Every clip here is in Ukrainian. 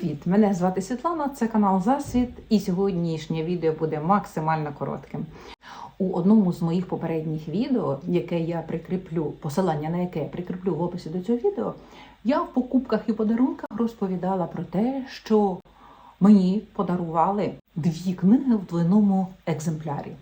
Привіт! Мене звати Світлана, це канал Засвіт, і сьогоднішнє відео буде максимально коротким. У одному з моїх попередніх відео, яке я прикріплю, посилання на яке я прикріплю в описі до цього відео, я в покупках і подарунках розповідала про те, що мені подарували дві книги в двойному екземплярі.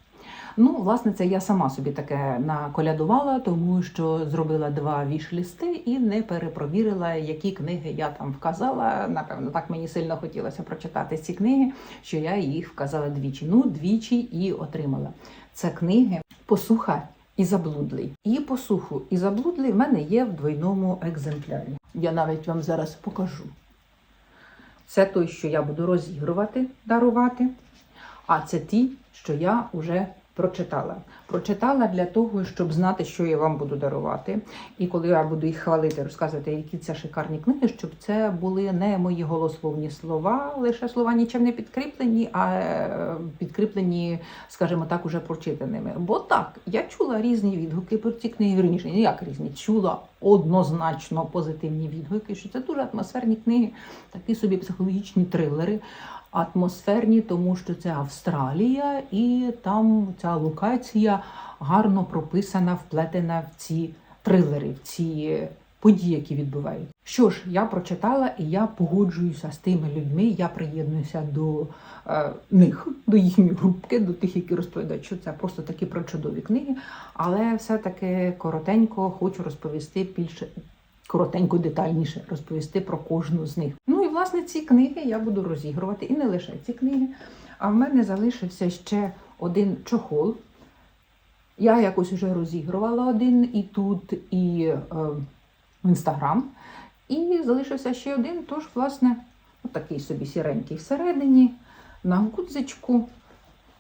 Ну, власне, це я сама собі таке наколядувала, тому що зробила два віш-лісти і не перепровірила, які книги я там вказала. Напевно, так мені сильно хотілося прочитати ці книги, що я їх вказала двічі. Ну, двічі і отримала. Це книги Посуха і заблудлий. І посуху і заблудлий в мене є в двойному екземплярі. Я навіть вам зараз покажу. Це той, що я буду розігрувати, дарувати. А це ті, що я вже прочитала. Прочитала для того, щоб знати, що я вам буду дарувати. І коли я буду їх хвалити, розказувати, які це шикарні книги, щоб це були не мої голословні слова, лише слова нічим не підкріплені, а е, підкріплені, скажімо так, уже прочитаними. Бо так, я чула різні відгуки про ці книги, верніше, не як різні, чула однозначно позитивні відгуки, що це дуже атмосферні книги, такі собі психологічні трилери атмосферні, тому що це Австралія, і там ця локація гарно прописана, вплетена в ці трилери, в ці події, які відбуваються. Що ж, я прочитала і я погоджуюся з тими людьми. Я приєднуюся до е, них, до їхньої групки, до тих, які розповідають, що це просто такі прочудові книги. Але все-таки коротенько хочу розповісти більше коротенько, детальніше розповісти про кожну з них. Ну і власне ці книги я буду розігрувати, і не лише ці книги. А в мене залишився ще один чохол. Я якось вже розігрувала один і тут, і е, в інстаграм. І залишився ще один, тож, власне, такий собі сіренький всередині, на гудзичку,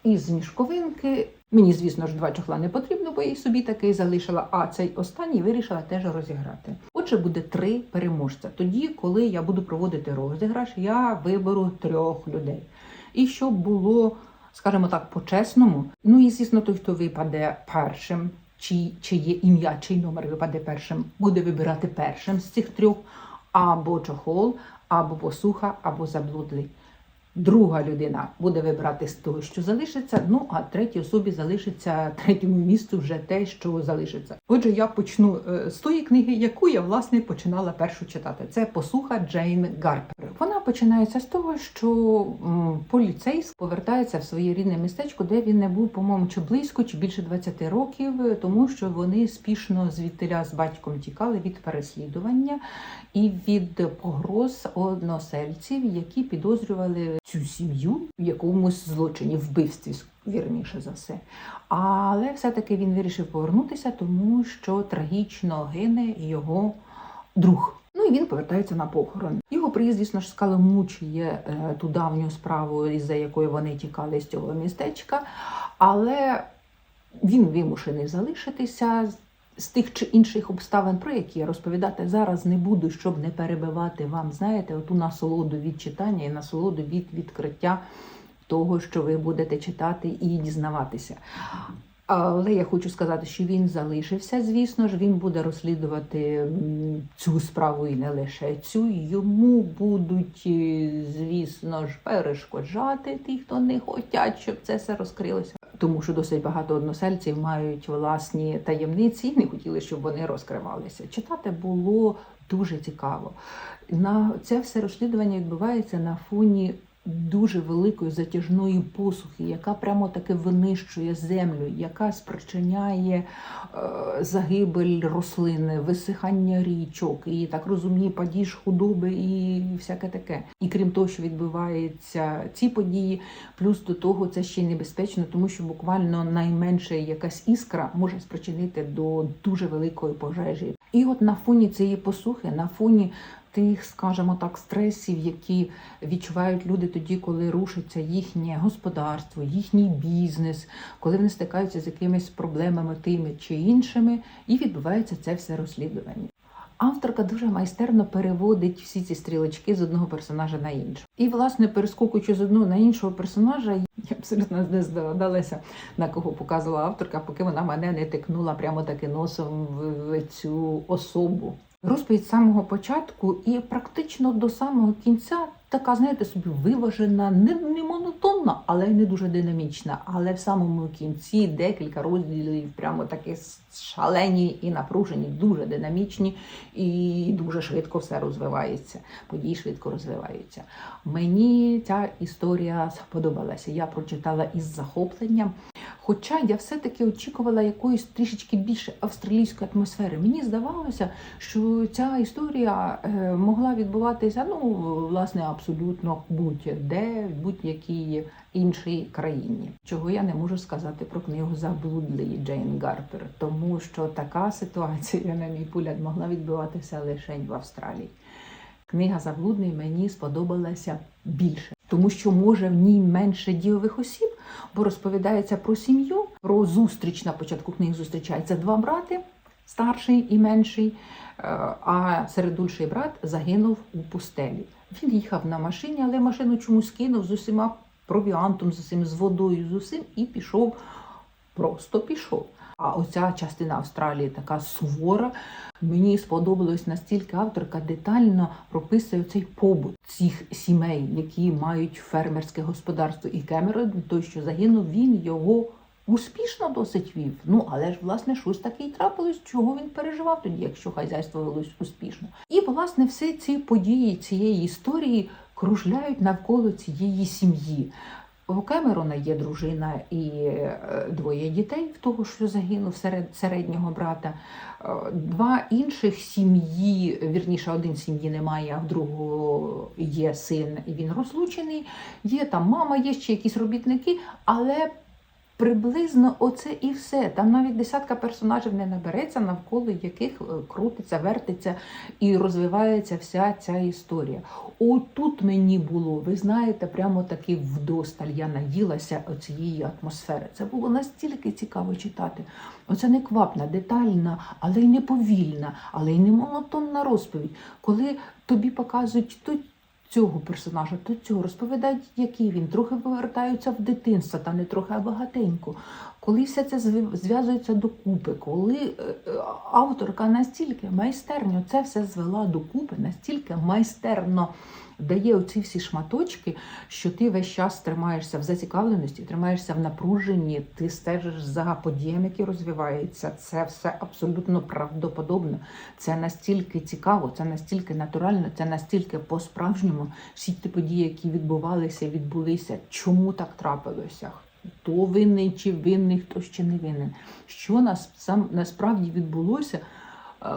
із мішковинки. Мені, звісно ж, два чохла не потрібно, бо я собі такий залишила. А цей останній вирішила теж розіграти. Отже, буде три переможця. Тоді, коли я буду проводити розіграш, я виберу трьох людей. І щоб було, скажімо так, по-чесному. Ну і звісно, той, хто випаде першим, чи, чиє ім'я, чий номер випаде першим, буде вибирати першим з цих трьох або чохол, або посуха, або заблудлий. Друга людина буде вибирати з того, що залишиться. Ну а третій особі залишиться третьому місцю вже те, що залишиться. Отже, я почну е, з тої книги, яку я власне починала першу читати. Це посуха Джейн Гарпер. Вона починається з того, що м, поліцейський повертається в своє рідне містечко, де він не був, по-моєму, чи близько, чи більше 20 років, тому що вони спішно звідтиля з батьком тікали від переслідування і від погроз односельців, які підозрювали цю сім'ю в якомусь злочині, вбивстві, вірніше за все. Але все-таки він вирішив повернутися, тому що трагічно гине його друг. Ну і він повертається на похорон. Його приїзд, звісно ж, скаламучує е, ту давню справу, із-за якої вони тікали з цього містечка, але він вимушений залишитися з тих чи інших обставин, про які я розповідати зараз не буду, щоб не перебивати вам, знаєте, оту насолоду від читання і насолоду від відкриття того, що ви будете читати і дізнаватися. Але я хочу сказати, що він залишився, звісно ж, він буде розслідувати цю справу і не лише цю. Йому будуть, е, звісно ж, перешкоджати ті, хто не хочуть, щоб це все розкрилося. Тому що досить багато односельців мають власні таємниці і не хотіли, щоб вони розкривалися. Читати було дуже цікаво. На це все розслідування відбувається на фоні дуже великої затяжної посухи, яка прямо таки винищує землю, яка спричиняє е, загибель рослини, висихання річок, і так розумію, падіж худоби і всяке таке. І крім того, що відбуваються ці події, плюс до того це ще й небезпечно, тому що буквально найменше якась іскра може спричинити до дуже великої пожежі. І от на фоні цієї посухи, на фоні тих, скажімо так, стресів, які відчувають люди тоді, коли рушиться їхнє господарство, їхній бізнес, коли вони стикаються з якимись проблемами тими чи іншими, і відбувається це все розслідування. Авторка дуже майстерно переводить всі ці стрілочки з одного персонажа на іншого. І, власне, перескокуючи з одного на іншого персонажа, я абсолютно не здогадалася, на кого показувала авторка, поки вона мене не тикнула прямо таки носом в, цю особу. Розповідь з самого початку і практично до самого кінця така, знаєте, собі виважена, не, не монотонна, але й не дуже динамічна. Але в самому кінці декілька розділів, прямо такі шалені і напружені, дуже динамічні, і дуже швидко все розвивається. Події швидко розвиваються. Мені ця історія сподобалася. Я прочитала із захопленням. Хоча я все-таки очікувала якоїсь трішечки більше австралійської атмосфери. Мені здавалося, що ця історія е, могла відбуватися ну, власне, абсолютно будь-де, в будь-якій іншій країні. Чого я не можу сказати про книгу Заблудлий Джейн Гарпер, тому що така ситуація, на мій погляд, могла відбуватися лише в Австралії. Книга Заблудний мені сподобалася більше, тому що може в ній менше дієвих осіб, бо розповідається про сім'ю, про зустріч на початку книги зустрічаються два брати, старший і менший. е, А середульший брат загинув у пустелі. Він їхав на машині, але машину чомусь кинув з усіма провіантом, з усім, з водою, з усім, і пішов, просто пішов. А оця частина Австралії така сувора. Мені сподобалось настільки авторка детально прописує цей побут цих сімей, які мають фермерське господарство. І Кемерон, той, що загинув, він його успішно досить вів. Ну але ж власне щось таке й трапилось, чого він переживав тоді, якщо хазяйство велось успішно. І власне всі ці події цієї історії кружляють навколо цієї сім'ї. У Кемерона є дружина і е, двоє дітей, в того, що загинув серед середнього брата. Е, Два інших сім'ї, вірніше, один сім'ї немає, а в другого є син, і він розлучений. Є там мама, є ще якісь робітники, але приблизно оце і все. Там навіть десятка персонажів не набереться, навколо яких е, крутиться, вертиться і розвивається вся ця історія. Отут мені було, ви знаєте, прямо таки вдосталь я наїлася цієї атмосфери. Це було настільки цікаво читати. Оце не квапна, детальна, але й не повільна, але й не монотонна розповідь. Коли тобі показують то цього персонажа, то цього розповідають, який він, трохи повертаються в дитинство, та не трохи, а багатенько. Коли все це зв- зв'язується докупи, коли е, е, авторка настільки майстерньо це все звела докупи, настільки майстерно дає оці всі шматочки, що ти весь час тримаєшся в зацікавленості, тримаєшся в напруженні, ти стежиш за подіями, які розвиваються. Це все абсолютно правдоподобно. Це настільки цікаво, це настільки натурально, це настільки по-справжньому. Всі ті події, які відбувалися, відбулися. Чому так трапилося? Хто винний чи винний, хто ще не винен? Що нас сам насправді відбулося? Е,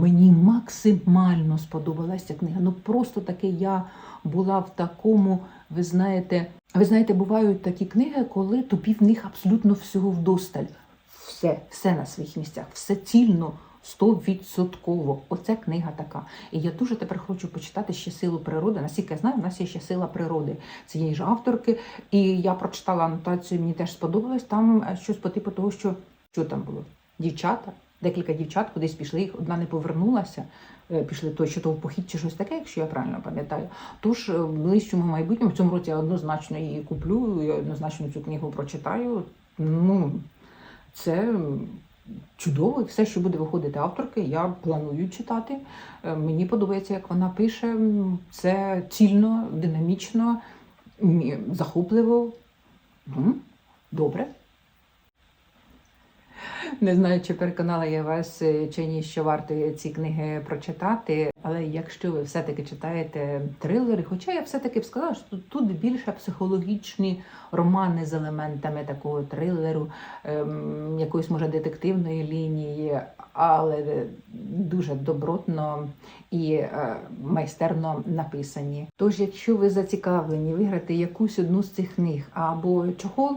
Мені максимально сподобалася книга. Ну просто таке я була в такому, ви знаєте, ви знаєте, бувають такі книги, коли тобі в них абсолютно всього вдосталь. Все, все на своїх місцях, все цільно, стовідсотково. Оце книга така. І я дуже тепер хочу почитати ще силу природи. Наскільки я знаю, в нас є ще сила природи цієї ж авторки. І я прочитала анотацію, мені теж сподобалось. Там е, щось по типу того, що що там було? Дівчата. Декілька дівчат кудись пішли, їх одна не повернулася. е, Пішли то, що то в похід чи щось таке, якщо я правильно пам'ятаю. Тож е, в ближчому майбутньому в цьому році я однозначно її куплю, я однозначно цю книгу прочитаю. Ну, це чудово, все, що буде виходити авторки, я планую читати. Е, Мені подобається, як вона пише. Це цільно, динамічно, захопливо. Добре. Не знаю, чи переконала я вас е, чи ні, що варто ці книги прочитати. Але якщо ви все-таки читаєте трилери, хоча я все-таки б сказала, що тут- більше психологічні романи з елементами такого трилеру, ем, якоїсь може детективної лінії, але дуже добротно і е, майстерно написані. Тож, якщо ви зацікавлені виграти якусь одну з цих книг або чохол.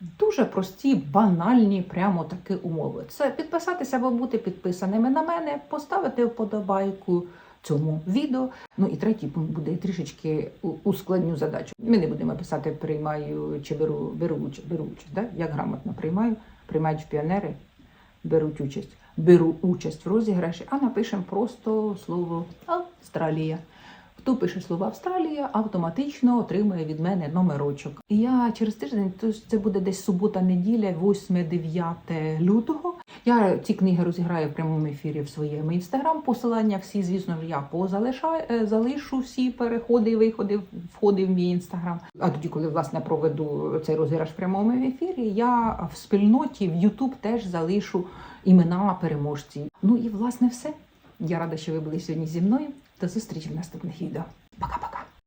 Дуже прості, банальні, прямо такі умови. Це підписатися або бути підписаними на мене, поставити вподобайку цьому відео. Ну і третій пункт буде трішечки ускладню задачу. Ми не будемо писати приймаю чи беру, беру участь, беру участь. Да? Як грамотно приймаю, приймають піонери, беруть участь, беру участь в розіграші, а напишемо просто слово Австралія. Хто пише слово Австралія, автоматично отримує від мене номерочок. І я через тиждень, тож це буде десь субота-неділя, 8-9 лютого. Я ці книги розіграю в прямому ефірі в своєму інстаграм. Посилання всі, звісно ж, я позалишаю, е, залишу всі переходи, виходи, входи в мій інстаграм. А тоді, коли власне проведу цей розіграш в прямому ефірі, я в спільноті в Ютуб теж залишу імена переможців. Ну і власне все. Я рада, що ви були сьогодні зі мною. До зустрічі в наступних відео. Пока-пока!